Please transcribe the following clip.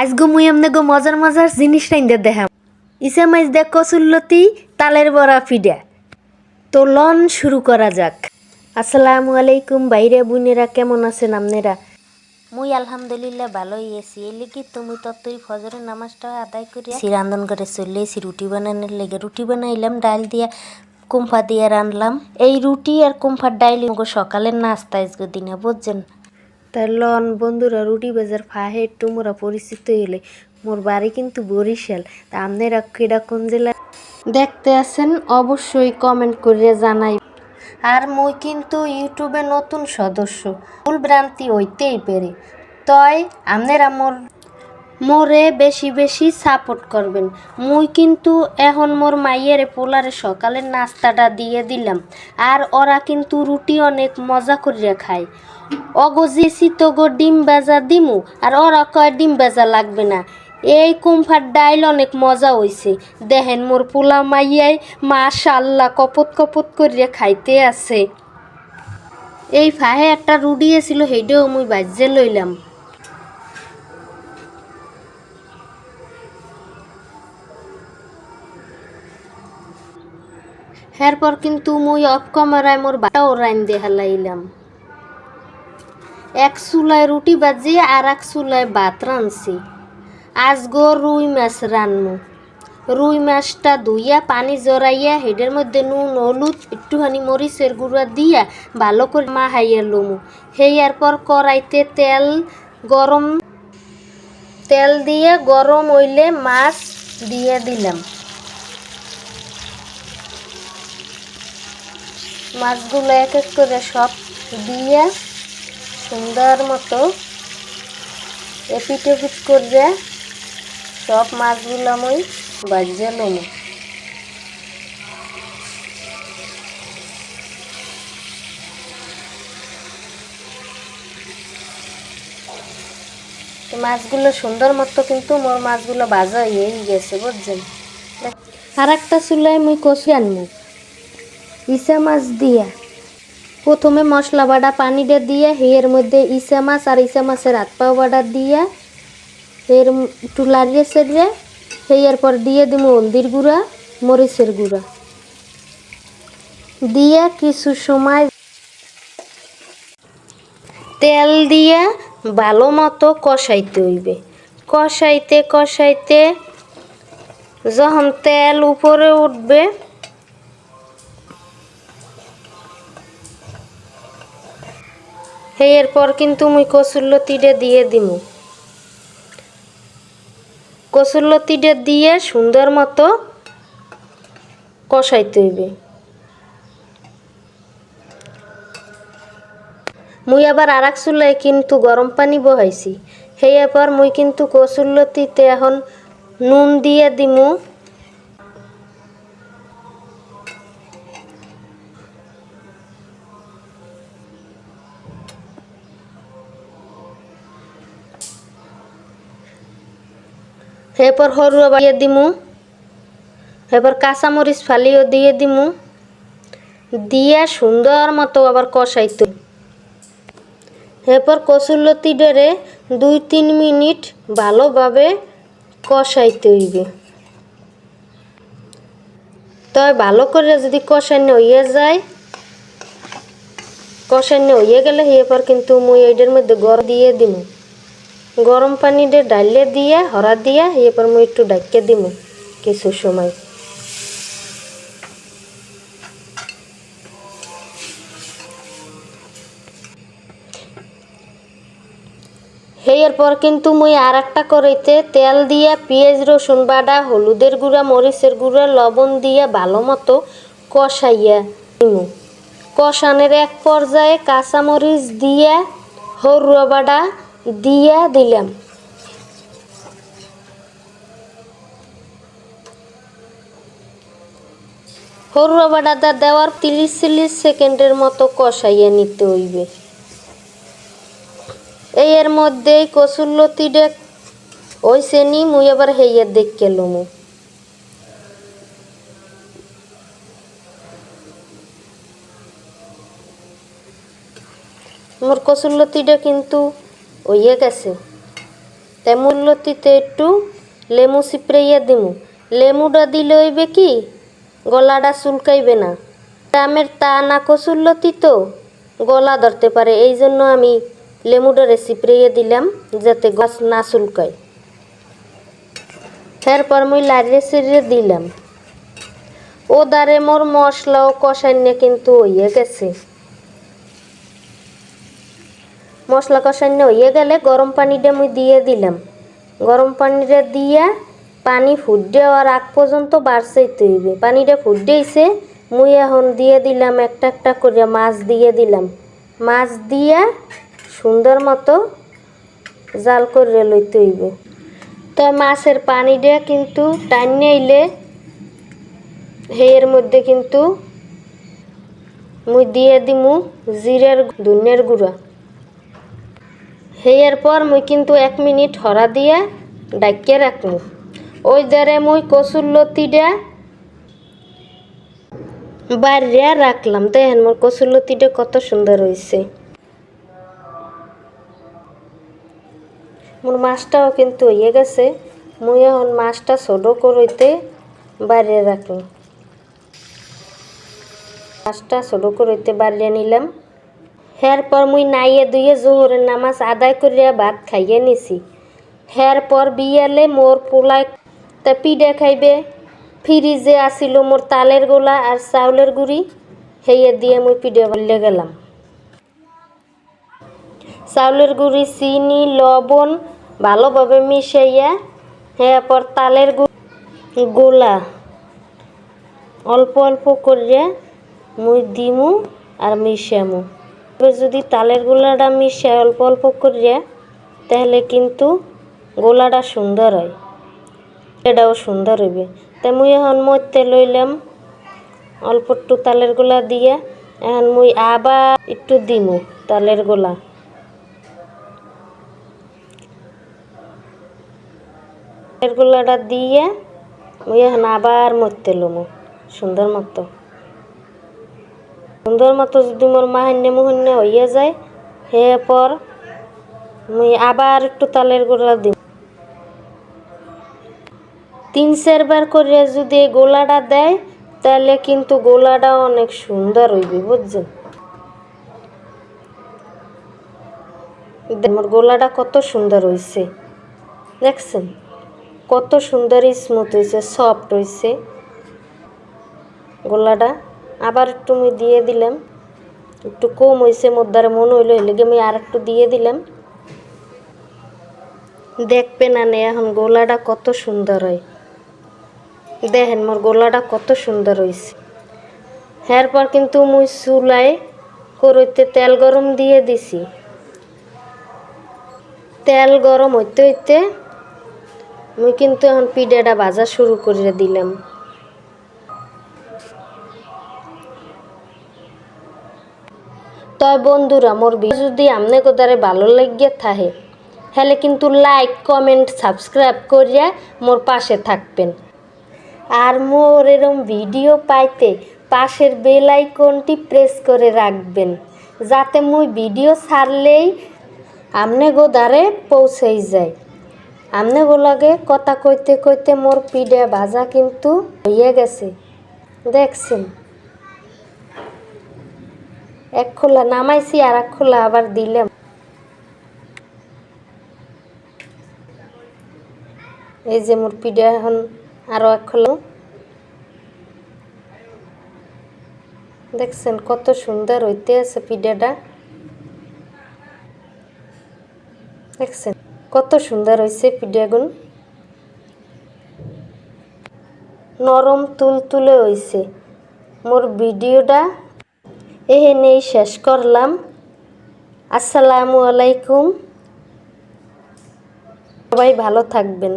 আজ গো মুই গো মজার মজার জিনিস রাইন্দে দেখাম। ইসা মাইজ দেখ কচুল্লতি তালের বড়া ফিডা। তো লন শুরু করা যাক। আসসালামু আলাইকুম বাইরে বুনেরা কেমন আছেন আপনারা মুই আলহামদুলিল্লাহ ভালোই আছি। এই লিগি তুমি তত্তরি ফজরের নামাজটা আদায় করে রান্ধন করে চলে এসি রুটি বানানোর লেগে। রুটি বানাইলাম ডাল দিয়া কুম্ফা দিয়ে রানলাম। এই রুটি আর কুম্ফার ডাইল গো সকালের নাস্তা আজকে দিনে বুঝছেন? তাই লন বন্ধুরা রুটি বাজার ফাহে একটু মোরা পরিচিত হইলে। মোর বাড়ি কিন্তু বরিশাল। তা আপনারা কেডা কোন জেলা? দেখতে আছেন, অবশ্যই কমেন্ট করে জানাই। আর মই কিন্তু ইউটিউবে নতুন সদস্য। ভুল ভ্রান্তি হইতেই পেরে। তয়, আপনারা মোর মোরে বেশি বেশি সাপোর্ট করবেন। মুই কিন্তু এখন মোর মাইয়ের পোলারে সকালের নাস্তাটা দিয়ে দিলাম। আর ওরা কিন্তু রুটি অনেক মজা করিয়া খায়। অগজিয়েছি তো গো ডিম ভাজা দিমু, আর ওরা কয় ডিম ভাজা লাগবে না। এই কুমফার ডাইল অনেক মজা হইছে। দেখেন মোর পোলা মাইয়াই মাশাল্লাহ কপত কপত করিয়া খাইতে আছে। এই ফাহে একটা রুডি ছিল সেইটাও মুই বাজ্যে লইলাম। এরপর কিন্তু মুই অফ ক্যামেরায় মোর বাটাও রাইন দেখালাইলাম এক চুলায় রুটি বাজিয়ে আর এক চুলায় ভাত রানছি। আজ গো রুই মাছ রানমু। রুই মাছটা ধুইয়া পানি জড়াইয়া হেডের মধ্যে নুন, হলুদ, একটুখানি মরিচের গুঁড়া দিয়া ভালো করে মাহাইয়া লমু। হেয়ার পর কড়াইতে তেল গরম, তেল দিয়ে গরম হইলে মাছ দিয়ে দিলাম। মাছগুলো এক এক করে সব দিয়ে সুন্দর মতো এপিট এপিট করে সব মাছগুলো আমি বাজিয়ে নেব। মাছগুলো সুন্দর মতো কিন্তু মোর মাছগুলো ভাজা হয়েই গেছে, বুঝছেন? আর একটা চুলায় মুই কষি আনমু ইসা মাছ দিয়া। প্রথমে মশলা বাটা পানিটা দিয়া এর মধ্যে ইসা মাছ আর ইসা মাছের হাত পাও বাটা দিয়া, এর একটু লাড়িয়ে সেড়িয়ে সেই পর দিয়ে দিব হলদির গুঁড়া, মরিচের গুঁড়া। দিয়ে কিছু সময় তেল দিয়ে ভালো মতো কষাইতে হইবে। কষাইতে কষাইতে যখন তেল উপরে উঠবে সেই এরপর কিন্তু মুই কচুরলতিটা দিয়ে দিমু। কচুরলতিটা দিয়ে সুন্দর মতো কষাইতে হইবে। মুই আবার আর এক কিন্তু গরম পানি বহাইছি। সেই এরপর মুই কিন্তু কচুরলতিতে এখন নুন দিয়ে দিমু। এরপর হরুয়া বাড়িয়ে দিমু। এরপর কাঁচামরিচ ফালিও দিয়ে দিমু। দিয়ে সুন্দর মতো আবার কষাইতে। এরপর কচুরলতি ডেরে দুই তিন মিনিট ভালোভাবে কষাইতে হইবে। তবে ভালো করে যদি কষাইনে হইয়ে যায় কষাইনে হইয়ে গেলে এরপর কিন্তু মুই এইটার মধ্যে গড় দিয়ে দিমু। গরম পানি দিয়ে ডালিয়ে দিয়ে, হরা দিয়ে, এরপর মুই একটু ডাকিয়ে দিব কিছু সময়। হেয়ার পর কিন্তু মুই আর একটা করাইতে, তেল দিয়া, পেঁয়াজ, রসুন বাটা, হলুদের গুঁড়া, মরিচের গুঁড়া, লবণ দিয়া ভালো মতো কষাইয়া দিমু কষানের এক পর্যায়ে কাঁচামরিচ দিয়া, হরুয়া বাটা দিয়া দিলাম। হরুয়া বাটাটা দেওয়ার তিরিশ চল্লিশ সেকেন্ডের মতো কষাইয়া নিতে হইবে। এই এর মধ্যেই কচুরলতিটা ওই শ্রেণি মুই আবার হেইয়ার দেখকে লমু। মোর কচুরলতিটা কিন্তু হইয়ে গেছে। তাই মূল্যতিতে একটু লেমু সিপ্রাইয়া দিমু। লেমুটা দিলে হইবে কি? গলাটা চুলকাইবে না। আমের তা না কচুল্লতি তো গলা ধরতে পারে। এই জন্য আমি লেমুটারে সিপ্রাইয়া দিলাম যাতে গাছ না চুলকায়। এরপর মুই লাড়িয়ে সিরিয়ে দিলাম। ও দারে মোর মশলাও কষান্যে কিন্তু হইয়ে গেছে। মশলা কষান্য হইয়ে গেলে গরম পানিটা মুই দিয়ে দিলাম। গরম পানিটা দিয়া পানি ফুট দেওয়ার আগ পর্যন্ত বাড়ছেইতে হইবে। পানিটা ফুট দিয়েছে মুই এখন দিয়ে দিলাম একটা একটা করে মাছ দিয়ে দিলাম। মাছ দিয়া সুন্দর মতো জাল করে লইতে হইবে। তো মাছের পানিটা কিন্তু টাইনে এলে হেয়ের মধ্যে কিন্তু মুই দিয়ে দিমু জিরের ধনিয়ার গুঁড়া। হেয়ার পর মুই কিন্তু এক মিনিট হরা দিয়ে ডাইকে রাখমু। ওই দ্বারে মুই কচুর লতিটা বাইরে রাখলাম। দেখেন মোর কচুর লতিটা কত সুন্দর হয়েছে মোর মাছটাও কিন্তু হয়ে গেছে। মুই এখন মাছটা ছোট করইতে বাইরে রাখলাম। মাছটা ছোট করইতে বাড়িয়ে নিলাম। এরপর মুই নাইয়ে দুইয়ে জোহরের নামাজ আদায় করিয়া ভাত খাইয়ে নিছি। এরপর বিয়ালে মোর পোলায় তা পিঠা খাইবে, ফ্রিজে আসিল মোর তালের গোলা আর চাউলের গুড়ি হেয়ে দিয়ে মুই পিঠা বললে গেলাম। চাউলের গুড়ি, চিনি, লবণ ভালোভাবে মিশাইয়া এরপর তালের গু গোলা অল্প অল্প করিয়া মুই দিমু আর মিশামু। এবার যদি তালের গোলাটা মিশায় অল্প অল্প করিয়া, তাহলে কিন্তু গোলাটা সুন্দর হয়। এটাও সুন্দর হইবে। তাই মুই এখন মরতে লইলাম অল্প একটু তালের গোলা দিয়ে, এখন মুই আবার একটু দিমু তালের গোলা। তালের গোলাটা দিয়ে মুই এখন আবার মরতে লমু, সুন্দর মতো। সুন্দর মতো যদি মোর মাহান্য মুহান্য হইয়া যায়, হে পর মুই আবার একটু তালের গোলা দিই তিন চারবার করে যদি গোলাটা দেয় তাহলে কিন্তু গোলাটা অনেক সুন্দর হইবে, বুঝছেন? আমার গোলাটা কত সুন্দর হইছে। দেখছেন? কত সুন্দর স্মুথ হয়েছে সফট হয়েছে গোলাটা আবার একটু আমি দিয়ে দিলাম। একটু কম হয়েছে মোদ্দারে, মনে হইল লেগে আমি আর একটু দিয়ে দিলাম। দেখবে না নে, এখন গোলাটা কত সুন্দর হয়। দেখেন মোর গোলাটা কত সুন্দর হয়েছে এরপর কিন্তু মুই চুলায় করইতে তেল গরম দিয়ে দিছি। তেল গরম হইতে হইতে মুই কিন্তু এখন পিঠাটা ভাজা শুরু করে দিলাম। তয় বন্ধুরা, মোর ভিডিও যদি আমনে কোদারে ভালো লাগিয়ে থাকে হলে কিন্তু লাইক কমেন্ট সাবস্ক্রাইব করিয়া মোর পাশে থাকবেন। আর মোর এরম ভিডিও পাইতে পাশের বেল আইকনটি প্রেস করে রাখবেন, যাতে মুই ভিডিও ছাড়লেই আমনে গোদারে পৌঁছেই যায়। আমনে গোলাগে কথা কইতে কইতে মোর পিঠা ভাজা কিন্তু হইয়া গেছে। দেখছেন? এক খোলা নামাইছি আর এক খোলা আবার দিলাম। এই যে মোর পিঠা এখন আরও এক খোলা। দেখছেন কত সুন্দর হইতে আছে পিঠাটা। দেখছেন কত সুন্দর হয়েছে পিঠাগুন। নরম তুলতুলে হয়েছে মোর ভিডিওটা এহেনেই শেষ করলাম। আসসালামু আলাইকুম। সবাই ভালো থাকবেন।